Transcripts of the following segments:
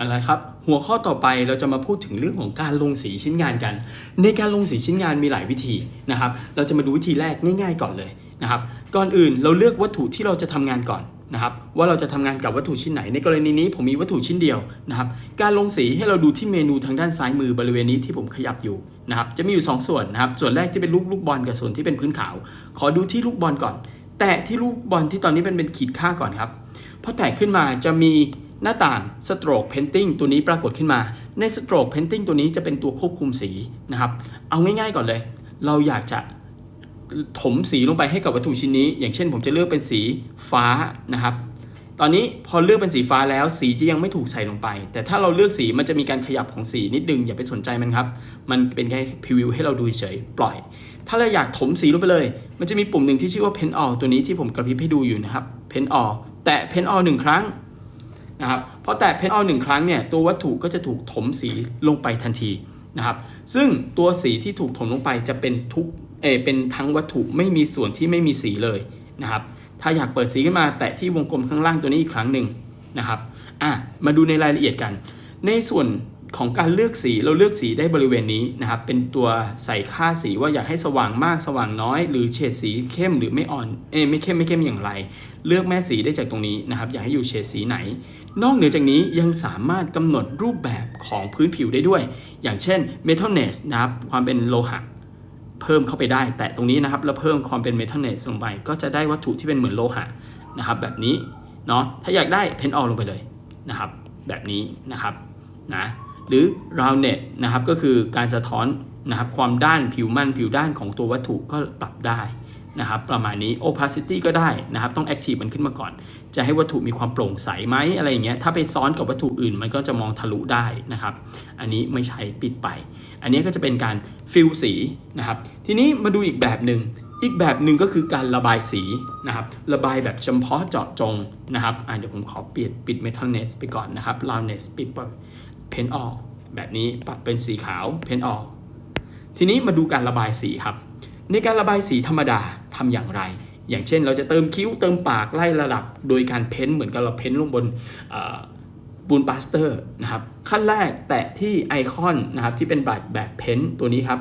อะไรครับหัวข้อต่อไปเราจะมาพูดถึงเรื่องของการลงสีชิ้นงานกัน ในการลงสีชิ้นงานมีหลายวิธีนะครับ เราจะมาดูวิธีแรกง่าย ๆ ก่อนเลยนะครับก่อนอื่นเราเลือกวัตถุที่เราจะทำงานก่อนนะครับว่าเราจะทำงานกับวัตถุชิ้นไหน ในกรณีนี้ผมมีวัตถุชิ้นเดียวนะครับการลงสีให้เราดูที่เมนูทางด้านซ้ายมือบริเวณนี้ที่ผมขยับอยู่นะครับจะมีอยู่ 2 ส่วนนะครับส่วนแรกที่เป็นลูกลูกบอลกับส่วนที่เป็นพื้นขาว ขอดูที่ลูกบอลก่อน แตะที่ลูกบอลที่ตอนนี้เป็นเป็นขีดค่าก่อนครับพอแตะขึ้นมาจะมี หน้าต่าง Stroke Painting ตัวนี้ปรากฏขึ้นมา ใน Stroke Painting ตัวนี้จะเป็นตัวควบคุมสีนะครับ เอาง่ายๆก่อนเลย เราอยากจะถมสีลงไปให้กับวัตถุชิ้นนี้ อย่างเช่นผมจะเลือกเป็นสีฟ้านะครับ ตอนนี้พอเลือกเป็นสีฟ้าแล้ว สีจะยังไม่ถูกใส่ลงไป แต่ถ้าเราเลือกสีมันจะมีการขยับของสีนิดนึงอย่าไปสนใจมันครับ มันเป็นแค่พรีวิวให้เราดูเฉยปล่อย ถ้าเราอยากถมสีลงไปเลย มันจะมีปุ่มหนึ่งที่ชื่อว่า Pen All ตัวนี้ที่ผมกระพริบให้ดูอยู่นะครับ Pen All แตะ Pen All หนึ่งครั้ง นะครับพอแตะ Pen All หนึ่งครั้งเนี่ยตัววัตถุก็จะถูกถมสีลงไปทันทีนะครับซึ่งตัวสีที่ถูกถมลงไปจะเป็นทุกเออเป็นทั้งวัตถุไม่มีส่วนที่ไม่มีสีเลยนะครับถ้าอยากเปิดสีขึ้นมาแตะที่วงกลมข้างล่างตัวนี้อีกครั้งหนึ่งนะครับอะมาดูในรายละเอียดกัน ในส่วน ของการเลือกสีเราเลือกสีได้บริเวณนี้นะครับ เป็นตัวใส่ค่าสีว่าอยากให้สว่างมากสว่างน้อย หรือเฉดสีเข้มหรือไม่อ่อนเอ้ไม่เข้มไม่เข้มอย่างไร เลือกแม่สีได้จากตรงนี้นะครับ อยากให้อยู่เฉดสีไหน นอกเหนือจากนี้ยังสามารถกำหนดรูปแบบของพื้นผิวได้ด้วย อย่างเช่น metalness นะครับความเป็นโลหะเพิ่มเข้าไปได้ แตะตรงนี้นะครับแล้วเพิ่มความเป็นเมทัลเนสลงไป ก็จะได้วัตถุที่เป็นเหมือนโลหะนะครับ แบบนี้เนาะถ้าอยากได้เพนออลลงไปเลยนะครับ แบบนี้นะครับนะ หรือ roundnet นะครับก็คือการสะท้อนนะครับความด้านผิวมันผิวด้านของตัววัตถุก็ปรับได้นะครับประมาณนี้ opacity ก็ได้นะครับต้อง active มันขึ้นมาก่อน จะให้วัตถุมีความโปร่งใสไหมอะไรอย่างเงี้ยถ้าไปซ้อนกับวัตถุอื่นมันก็จะมองทะลุได้นะครับ อันนี้ไม่ใช้ปิดไป อันนี้ก็จะเป็นการฟิลสีนะครับ ทีนี้มาดูอีกแบบหนึ่งอีกแบบหนึ่งก็คือการระบายสีนะครับ ระบายแบบเฉพาะเจาะจงนะครับอะเดี๋ยวผมขอเปลี่ยนปิด metalness ไปก่อนนะครับ roundness ปิดป pen all แบบนี้ปรับเป็นสีขาว pen all ทีนี้มาดูการระบายสีครับ ในการระบายสีธรรมดาทำอย่างไร อย่างเช่นเราจะเติมคิ้วเติมปากไล่ระดับ โดยการเพ้นเหมือนกับเราเพ้นลงบนบูนปาสเตอร์นะครับขั้นแรกแตะที่ไอคอนนะครับที่เป็นบัตรแบบเพ้นท์ตัวนี้ครับ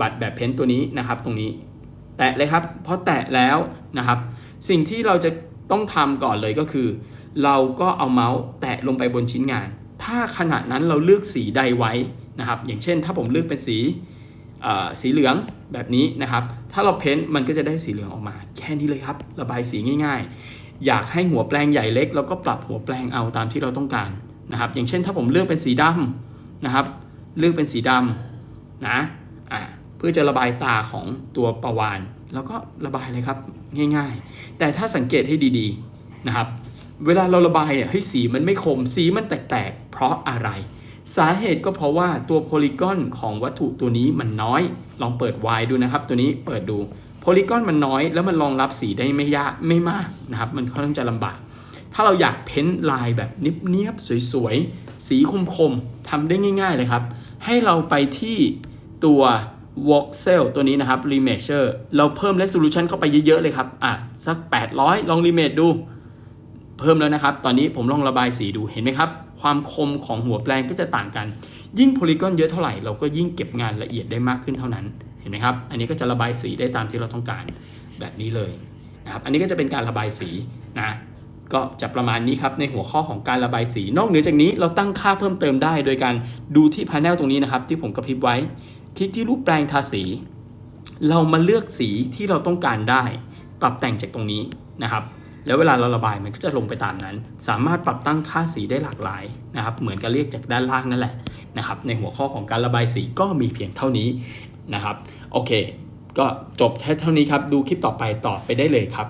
บัตรแบบเพ้นท์ตัวนี้นะครับตรงนี้ แตะเลยครับพอแตะแล้วนะครับ สิ่งที่เราจะต้องทำก่อนเลยก็คือ เราก็เอาเมาส์แตะลงไปบนชิ้นงาน ถ้าขณะนั้นเราเลือกสีใดไว้นะครับ อย่างเช่น ถ้าผมเลือกเป็นสีสีเหลืองแบบนี้นะครับ ถ้าเราเพ้นท์มันก็จะได้สีเหลืองออกมา แค่นี้เลยครับ ระบายสีง่าย ๆ อยากให้หัวแปลงใหญ่เล็กเราก็ปรับหัวแปลงเอาตามที่เราต้องการนะครับ อย่างเช่น ถ้าผมเลือกเป็นสีดำนะครับ เลือกเป็นสีดำนะอ่าเพื่อจะระบายตาของตัวปลาวานแล้วก็ระบายเลยครับง่าย ๆ แต่ถ้าสังเกตให้ดีๆนะครับ เวลาเราระบายอะให้สีมันไม่คมสีมันแตกๆ เพราะอะไร สาเหตุก็เพราะว่าตัวโพลีกอนของวัตถุตัวนี้มันน้อย ลองเปิด Y ดูนะครับ ตัวนี้เปิดดูโพลีกอนมันน้อยแล้วมันรองรับสีได้ไม่ยากไม่มากนะครับ มันค่อนข้างจะลำบาก ถ้าเราอยากเพ้นลายแบบเนียบๆสวยๆ สีคมๆทำได้ง่ายๆเลยครับ ให้เราไปที่ตัว voxel ตัวนี้นะครับ remeasure เราเพิ่ม resolution เข้าไปเยอะๆเลยครับ อะ สัก 800 ลอง remate ดู เพิ่มแล้วนะครับ ตอนนี้ผมลองระบายสีดูเห็นไหมครับ ความคมของหัวแปลงก็จะต่างกัน ยิ่งโพลีกอนเยอะเท่าไหร่เราก็ยิ่งเก็บงานละเอียดได้มากขึ้นเท่านั้นเห็นไหมครับ อันนี้ก็จะระบายสีได้ตามที่เราต้องการแบบนี้เลยนะครับอันนี้ก็จะเป็นการระบายสีนะก็จะประมาณนี้ครับในหัวข้อของการระบายสี นอกเหนือจากนี้เราตั้งค่าเพิ่มเติมได้โดยการดูที่พา n เนลตรงนี้นะครับ ที่ผมกระพริบไว้ คลิกที่รูปแปลงทาสี เรามาเลือกสีที่เราต้องการได้ ปรับแต่งจากตรงนี้นะครับ แล้วเวลาเราระบายมันก็จะลงไปตามนั้น สามารถปรับตั้งค่าสีได้หลากหลายนะครับ เหมือนกับเรียกจากด้านล่างนั่นแหละนะครับ ในหัวข้อของการระบายสีก็มีเพียงเท่านี้นะครับ โอเค ก็จบแค่เท่านี้ครับ ดูคลิปต่อไปต่อไปได้เลยครับ